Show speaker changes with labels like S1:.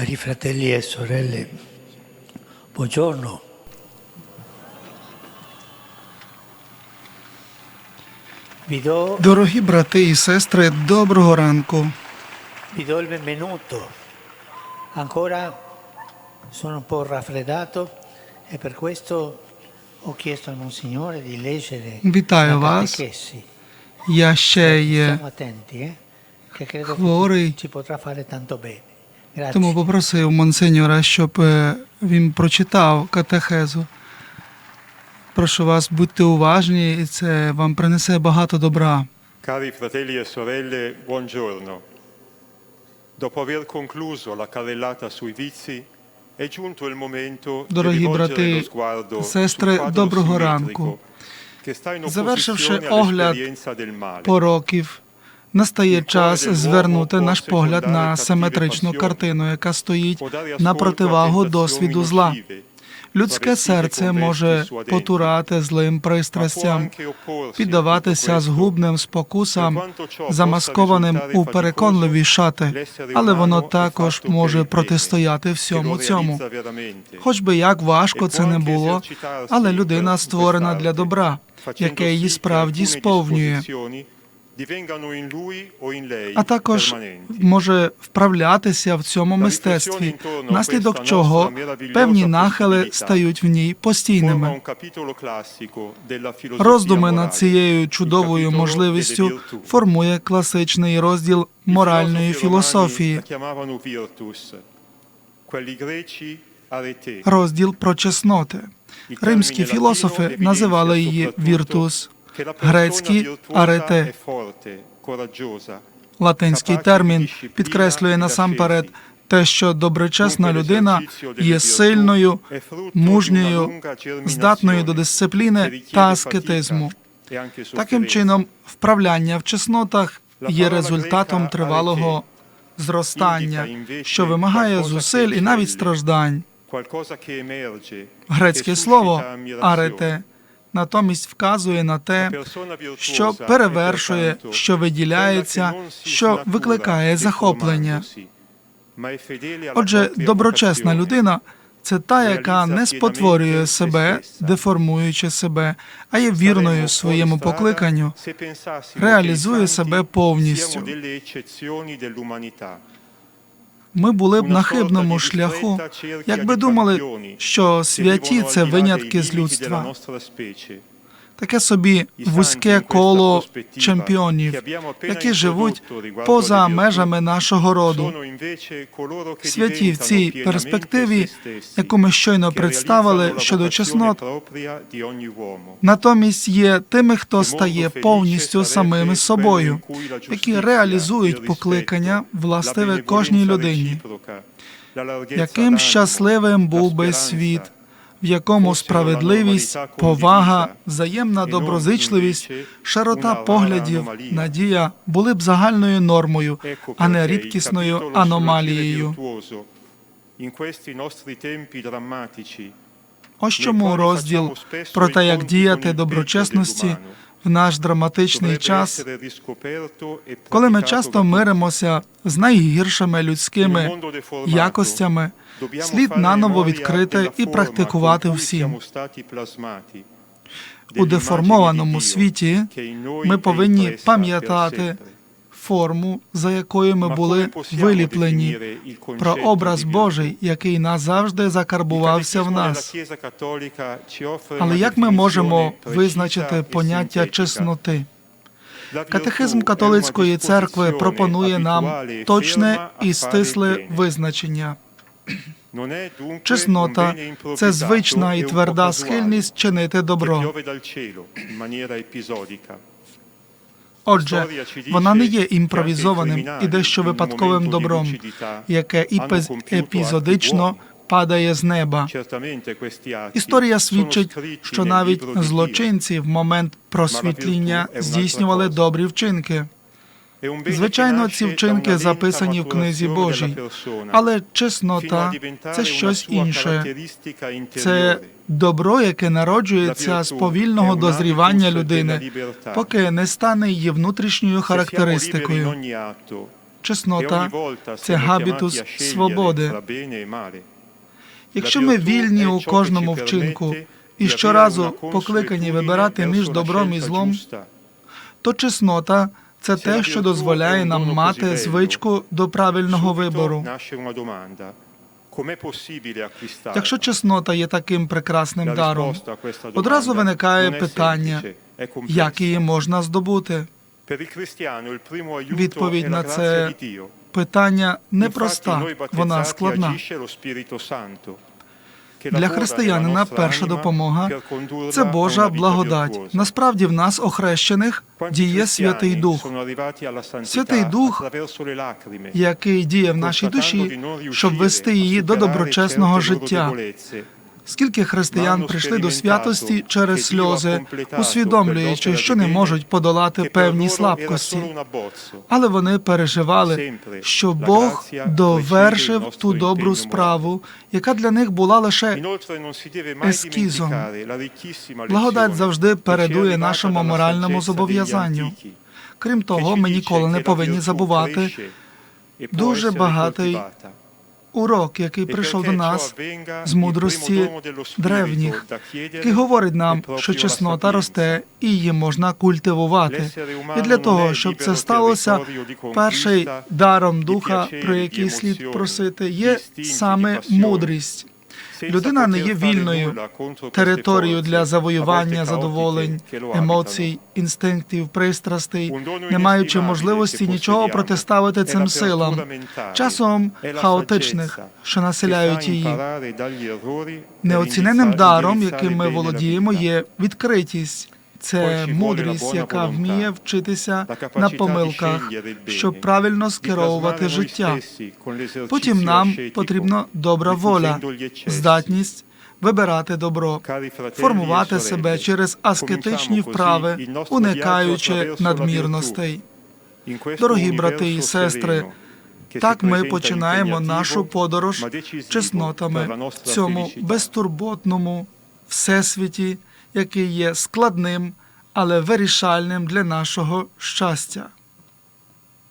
S1: Cari fratelli e sorelle, buongiorno. Vi do,
S2: Дорогі брати і сестри, доброго ранку.
S1: vi do il benvenuto. Ancora sono un po' raffreddato e per questo ho chiesto al Monsignore di leggere
S2: Вітаю
S1: la
S2: вас.
S1: catechesi.
S2: Я ще є,
S1: Stiamo attenti, eh? che credo
S2: хворий.
S1: che ci potrà fare tanto bene. Grazie.
S2: тому попросив монсеньора, щоб е, він прочитав катехезу. Прошу вас, будьте уважні, і це вам принесе багато добра.
S3: Cari fratelli e sorelle, buongiorno. Dopo aver concluso la carrellata sui vizi, è giunto il momento di
S2: Дорогі
S3: rivolgere
S2: брати,
S3: lo sguardo
S2: сестри,
S3: sul quadro
S2: доброго
S3: simmetrico
S2: ранку.
S3: che sta in
S2: Завершивши
S3: opposizione
S2: огляд
S3: all'esperienza del male.
S2: пороків, настає час звернути наш погляд на симетричну картину, яка стоїть на противагу досвіду зла. Людське серце може потурати злим пристрастям, піддаватися згубним спокусам, замаскованим у переконливі шати, але воно також може протистояти всьому цьому. Хоч би як важко це не було, але людина створена для добра, яке її справді сповнює, а також може вправлятися в цьому мистецтві, наслідок чого певні нахили стають в ній постійними. Роздуми над цією чудовою можливістю формує класичний розділ моральної філософії, розділ про чесноти. Римські філософи називали її віртус, грецькі арете. Латинський термін підкреслює насамперед те, що доброчесна людина є сильною, мужньою, здатною до дисципліни та аскетизму. Таким чином, вправляння в чеснотах є результатом тривалого зростання, що вимагає зусиль і навіть страждань. Грецьке слово арете натомість вказує на те, що перевершує, що виділяється, що викликає захоплення. Отже, доброчесна людина це та, яка не спотворює себе, деформуючи себе, а є вірною своєму покликанню, реалізує себе повністю. Ми були б на хибному шляху, якби думали, що святі це винятки з людства. Таке собі вузьке коло чемпіонів, які живуть поза межами нашого роду. Святі в цій перспективі, яку ми щойно представили щодо чеснот, натомість є тими, хто стає повністю самими собою, які реалізують покликання властиве кожній людині. Яким щасливим був би світ, в якому справедливість, повага, взаємна доброзичливість, широта поглядів, надія були б загальною нормою, а не рідкісною аномалією. Ось чому розділ про те, як діяти доброчесності в наш драматичний час, коли ми часто миримося з найгіршими людськими якостями, слід наново відкрити і практикувати всім. У деформованому світі ми повинні пам'ятати форму, за якою ми були виліплені, про образ Божий, який назавжди закарбувався в нас. Але як ми можемо визначити поняття чесноти? Катехизм католицької церкви пропонує нам точне і стисле визначення. Чеснота це звична і тверда схильність чинити добро. Отже, вона не є імпровізованим і дещо випадковим добром, яке епізодично падає з неба. Історія свідчить, що навіть злочинці в момент просвітління здійснювали добрі вчинки. Звичайно, ці вчинки записані в книзі Божій, але чеснота це щось інше. Це добро, яке народжується з повільного дозрівання людини, поки не стане її внутрішньою характеристикою. чеснота це габітус
S3: свободи.
S2: Якщо ми вільні у кожному вчинку і щоразу покликані вибирати між добром і злом, то чеснота це те, що дозволяє нам мати звичку до правильного вибору. Якщо чеснота є таким прекрасним даром, одразу виникає питання, як її можна здобути.
S3: Відповідь на це
S2: Питання непроста, вона складна. Для християнина перша допомога це Божа благодать. Насправді в нас, охрещених, діє Святий Дух, Святий Дух, який діє в нашій душі, щоб вести її до доброчесного життя. Скільки християн прийшли до святості через сльози, усвідомлюючи, що не можуть подолати певні слабкості, але вони переживали, що Бог довершив ту добру справу, яка для них була лише
S3: ескізом.
S2: благодать завжди передує нашому моральному зобов'язанню. Крім того, ми ніколи не повинні забувати дуже багатий урок, який прийшов до нас з мудрості древніх, який говорить нам, що чеснота росте і її можна культивувати. І для того, щоб це сталося, перший даром духа, про який слід просити, є саме мудрість. Людина не є вільною територією для завоювання задоволень, емоцій, інстинктів, пристрастей, не маючи можливості нічого протиставити цим силам, часом хаотичних, що населяють її. Неоціненим даром, яким ми володіємо, є відкритість. Це мудрість, яка вміє вчитися на помилках, щоб правильно скеровувати життя. Потім нам потрібна добра воля, здатність вибирати добро, формувати себе через аскетичні вправи, уникаючи надмірностей. Дорогі брати і сестри, так ми починаємо нашу подорож чеснотами в цьому безтурботному всесвіті, який є складним, але вирішальним для нашого щастя.